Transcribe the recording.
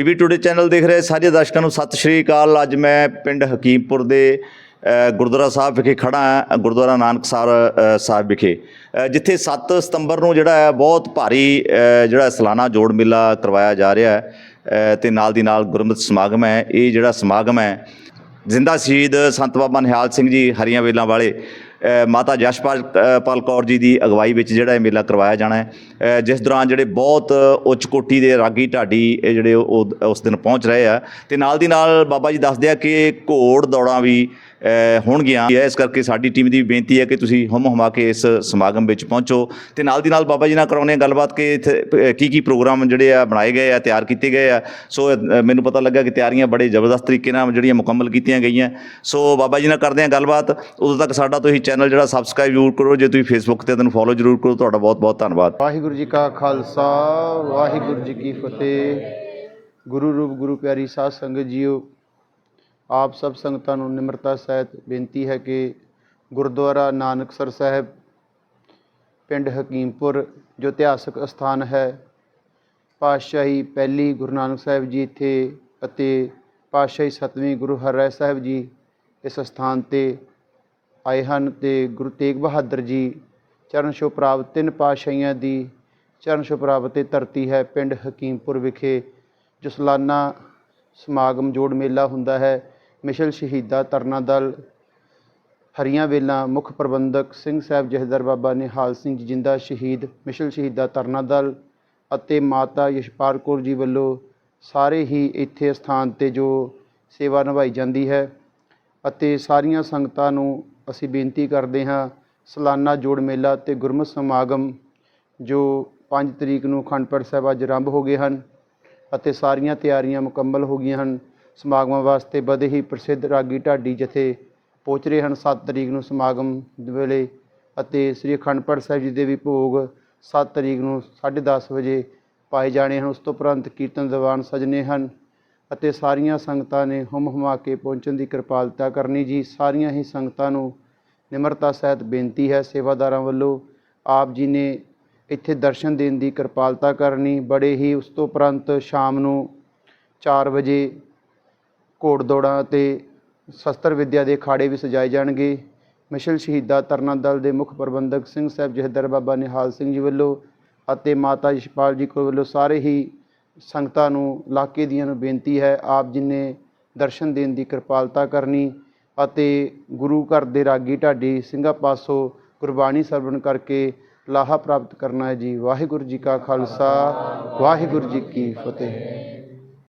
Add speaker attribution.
Speaker 1: PB today channel ਦੇਖ ਰਹੇ ਸਾਰੇ ਦਰਸ਼ਕਾਂ ਨੂੰ ਸਤਿ ਸ਼੍ਰੀ ਅਕਾਲ। ਅੱਜ ਮੈਂ ਪਿੰਡ ਹਕੀਮਪੁਰ ਦੇ ਗੁਰਦੁਆਰਾ ਸਾਹਿਬ ਵਿਖੇ ਖੜਾ ਹਾਂ ਗੁਰਦੁਆਰਾ ਨਾਨਕਸਰ ਸਾਹਿਬ ਵਿਖੇ। ਜਿੱਥੇ 7 ਸਤੰਬਰ ਨੂੰ ਜਿਹੜਾ ਹੈ ਬਹੁਤ ਭਾਰੀ ਜਿਹੜਾ ਸਾਲਾਨਾ ਜੋੜ ਮੇਲਾ ਕਰਵਾਇਆ ਜਾ ਰਿਹਾ ਹੈ। ਤੇ ਨਾਲ ਦੀ ਨਾਲ ਗੁਰਮਤਿ ਸਮਾਗਮ ਹੈ। ਇਹ ਜਿਹੜਾ ਸਮਾਗਮ ਹੈ, ਜ਼ਿੰਦਾ ਸ਼ਹੀਦ ਸੰਤ ਬਾਬਾ ਨਿਹਾਲ ਸਿੰਘ ਜੀ ਹਰੀਆਂ ਵੇਲਾਂ ਵਾਲੇ ਮਾਤਾ ਜਸ਼ਪਾਲ ਅ, ਪਾਲ ਕੌਰ ਜੀ ਦੀ ਅਗਵਾਈ ਵਿੱਚ ਜਿਹੜਾ ਇਹ ਮੇਲਾ ਕਰਵਾਇਆ ਜਾਣਾ ਹੈ। ਜਿਸ ਦੌਰਾਨ ਜਿਹੜੇ ਬਹੁਤ ਉੱਚ ਕੋਟੀ ਦੇ ਰਾਗੀ ਢਾਡੀ ਜਿਹੜੇ ਉਹ ਉਸ ਦਿਨ ਪਹੁੰਚ ਰਹੇ ਆ। ਤੇ ਨਾਲ ਦੀ ਨਾਲ ਬਾਬਾ ਜੀ ਦੱਸਦੇ ਆ ਕਿ ਘੋੜ ਦੌੜਾਂ ਵੀ ਹੋਣਗੀਆਂ। ਇਸ ਕਰਕੇ ਸਾਡੀ ਟੀਮ ਦੀ ਬੇਨਤੀ ਹੈ ਕਿ ਤੁਸੀਂ ਹਮ ਹਮਾ ਕੇ ਇਸ ਸਮਾਗਮ ਵਿੱਚ ਪਹੁੰਚੋ ਤੇ ਨਾਲ ਦੀ ਨਾਲ ਬਾਬਾ ਜੀ ਨਾਲ ਕਰਾਉਣੇ ਗੱਲਬਾਤ ਕਿ ਇੱਥੇ ਕੀ ਕੀ ਪ੍ਰੋਗਰਾਮ ਜਿਹੜੇ ਆ ਬਣਾਏ ਗਏ ਆ, ਤਿਆਰ ਕੀਤੇ ਗਏ ਆ। ਸੋ ਮੈਨੂੰ ਪਤਾ ਲੱਗਾ ਕਿ ਤਿਆਰੀਆਂ ਬੜੇ ਜ਼ਬਰਦਸਤ ਤਰੀਕੇ ਨਾਲ ਜਿਹੜੀਆਂ ਮੁਕੰਮਲ ਕੀਤੀਆਂ ਗਈਆਂ। ਸੋ, ਬਾਬਾ ਜੀ ਨਾਲ ਕਰਦੇ ਆ ਗੱਲਬਾਤ। ਉਦੋਂ ਤੱਕ ਸਾਡਾ ਤੁਸੀਂ ਚੈਨਲ ਜਿਹੜਾ ਸਬਸਕ੍ਰਾਈਬ ਜ਼ਰੂਰ ਕਰੋ। ਜੇ ਤੁਸੀਂ ਫੇਸਬੁੱਕ ਤੇ ਤੈਨੂੰ ਫੋਲੋ ਜ਼ਰੂਰ ਕਰੋ, ਤੁਹਾਡਾ ਬਹੁਤ ਬਹੁਤ ਧੰਨਵਾਦ।
Speaker 2: ਵਾਹਿਗੁਰੂ ਜੀ ਕਾ ਖਾਲਸਾ, ਵਾਹਿਗੁਰੂ ਜੀ ਕੀ ਫਤਿਹ। ਗੁਰੂ ਰੂਪ, ਗੁਰੂ ਪਿਆਰੀ ਸਾਧ ਸੰਗਤ ਜੀਓ। ਆਪ ਸਭ ਸੰਗਤਾਂ ਨੂੰ ਨਿਮਰਤਾ ਸਹਿਤ ਬੇਨਤੀ ਹੈ ਕਿ ਗੁਰਦੁਆਰਾ ਨਾਨਕਸਰ ਸਾਹਿਬ, ਪਿੰਡ ਹਕੀਮਪੁਰ, ਜੋ ਇਤਿਹਾਸਕ ਸਥਾਨ ਹੈ, ਪਾਤਸ਼ਾਹੀ ਪਹਿਲੀ ਗੁਰੂ ਨਾਨਕ ਸਾਹਿਬ ਜੀ ਇੱਥੇ ਅਤੇ ਪਾਤਸ਼ਾਹੀ ਸਤਵੀਂ ਗੁਰੂ ਹਰਿਰਾਏ ਸਾਹਿਬ ਜੀ ਇਸ ਸਥਾਨ ਤੇ ਆਏ ਹਨ ਤੇ ਗੁਰੂ ਤੇਗ ਬਹਾਦਰ ਜੀ ਚਰਨ ਛੋਹ ਪ੍ਰਾਪਤ ਤਿੰਨ ਪਾਤਸ਼ਾਹੀਆਂ ਦੀ ਚਰਨ ਛੋਹ ਪ੍ਰਾਪਤ ਤੇ ਧਰਤੀ ਹੈ ਪਿੰਡ ਹਕੀਮਪੁਰ ਵਿਖੇ। ਜੋ ਸਲਾਨਾ ਸਮਾਗਮ ਜੋੜ ਮੇਲਾ ਹੁੰਦਾ ਹੈ। ਮਿਸ਼ਲ ਸ਼ਹੀਦਾ ਤਰਨਾ ਦਲ, ਹਰੀਆਂ ਵੇਲਾ ਮੁੱਖ ਪ੍ਰਬੰਧਕ ਸਿੰਘ ਸਾਹਿਬ ਜਹਦਰ ਬਾਬਾ ਨਿਹਾਲ ਸਿੰਘ ਜੀ ਜਿੰਦਾ ਸ਼ਹੀਦ, ਮਿਸ਼ਲ ਸ਼ਹੀਦਾ ਤਰਨਾ ਦਲ ਅਤੇ ਮਾਤਾ ਯਸ਼ਪਾਲ ਕੌਰ ਜੀ ਵੱਲੋਂ ਸਾਰੇ ਹੀ ਇੱਥੇ ਸਥਾਨ ਤੇ ਜੋ ਸੇਵਾ ਨਿਭਾਈ ਜਾਂਦੀ ਹੈ ਅਤੇ ਸਾਰੀਆਂ ਸੰਗਤਾਂ ਨੂੰ ਅਸੀਂ ਬੇਨਤੀ ਕਰਦੇ ਹਾਂ, ਸਾਲਾਨਾ ਜੋੜ ਮੇਲਾ ਤੇ ਗੁਰਮਤਿ ਸਮਾਗਮ ਜੋ 5 ਤਰੀਕ ਨੂੰ ਅਖੰਡਪੁਰ ਸਾਹਿਬ ਅੱਜ ਆਰੰਭ ਹੋ ਗਏ ਹਨ ਅਤੇ ਸਾਰੀਆਂ ਤਿਆਰੀਆਂ ਮੁਕੰਮਲ ਹੋ ਗਈਆਂ ਹਨ। ਸਮਾਗਮਾਂ ਵਾਸਤੇ ਬਦੇ ਹੀ ਪ੍ਰਸਿੱਧ ਰਾਗੀ ਢਾਡੀ ਜਥੇ ਪਹੁੰਚ ਰਹੇ ਹਨ। 7 ਤਰੀਕ ਨੂੰ ਸਮਾਗਮ ਵੇਲੇ ਅਤੇ ਸ੍ਰੀ ਅਖੰਡ ਪਾਠ ਸਾਹਿਬ ਜੀ ਦੇ ਵੀ ਭੋਗ 7 ਤਰੀਕ ਨੂੰ 10:30 ਵਜੇ ਪਾਏ ਜਾਣੇ ਹਨ। ਉਸ ਤੋਂ ਉਪਰੰਤ ਕੀਰਤਨ ਦੀਵਾਨ ਸਜਨੇ ਹਨ ਅਤੇ ਸਾਰੀਆਂ ਸੰਗਤਾਂ ਨੇ ਹੁਮ ਹੁਮਾ ਕੇ ਪਹੁੰਚਣ ਦੀ ਕਿਰਪਾਲਤਾ ਕਰਨੀ ਜੀ। ਸਾਰੀਆਂ ਹੀ ਸੰਗਤਾਂ ਨੂੰ ਨਿਮਰਤਾ ਸਹਿਤ ਬੇਨਤੀ ਹੈ। ਸੇਵਾਦਾਰਾਂ ਵੱਲੋਂ ਆਪ ਜੀ ਨੇ ਇੱਥੇ ਦਰਸ਼ਨ ਦੇਣ ਦੀ ਕਿਰਪਾਲਤਾ ਕਰਨੀ। ਬੜੇ ਹੀ ਉਸ ਤੋਂ ਉਪਰੰਤ ਸ਼ਾਮ ਨੂੰ 4 ਵਜੇ ਘੋੜ ਦੌੜਾਂ ਅਤੇ ਸ਼ਸਤਰ ਵਿੱਦਿਆ ਦੇ ਅਖਾੜੇ ਵੀ ਸਜਾਏ ਜਾਣਗੇ। ਮਿਸ਼ਨ ਸ਼ਹੀਦਾ ਤਰਨਾ ਦਲ ਦੇ ਮੁੱਖ ਪ੍ਰਬੰਧਕ ਸਿੰਘ ਸਾਹਿਬ ਜਹਦਰ ਬਾਬਾ ਨਿਹਾਲ ਸਿੰਘ ਜੀ ਵੱਲੋਂ ਅਤੇ ਮਾਤਾ ਯਸ਼ਪਾਲ ਜੀ ਕੋਲ ਵੱਲੋਂ ਸਾਰੇ ਹੀ ਸੰਗਤਾਂ ਨੂੰ, ਇਲਾਕੇ ਦੀਆਂ ਨੂੰ ਬੇਨਤੀ ਹੈ, ਆਪ ਜੀ ਨੇ ਦਰਸ਼ਨ ਦੇਣ ਦੀ ਕਿਰਪਾਲਤਾ ਕਰਨੀ ਅਤੇ ਗੁਰੂ ਘਰ ਦੇ ਰਾਗੀ ਢਾਡੀ ਸਿੰਘਾਂ ਪਾਸੋਂ ਗੁਰਬਾਣੀ ਸਰਵਣ ਕਰਕੇ ਲਾਹਾ ਪ੍ਰਾਪਤ ਕਰਨਾ ਹੈ ਜੀ। ਵਾਹਿਗੁਰੂ ਜੀ ਕਾ ਖਾਲਸਾ, ਵਾਹਿਗੁਰੂ ਜੀ ਕੀ ਫਤਿਹ।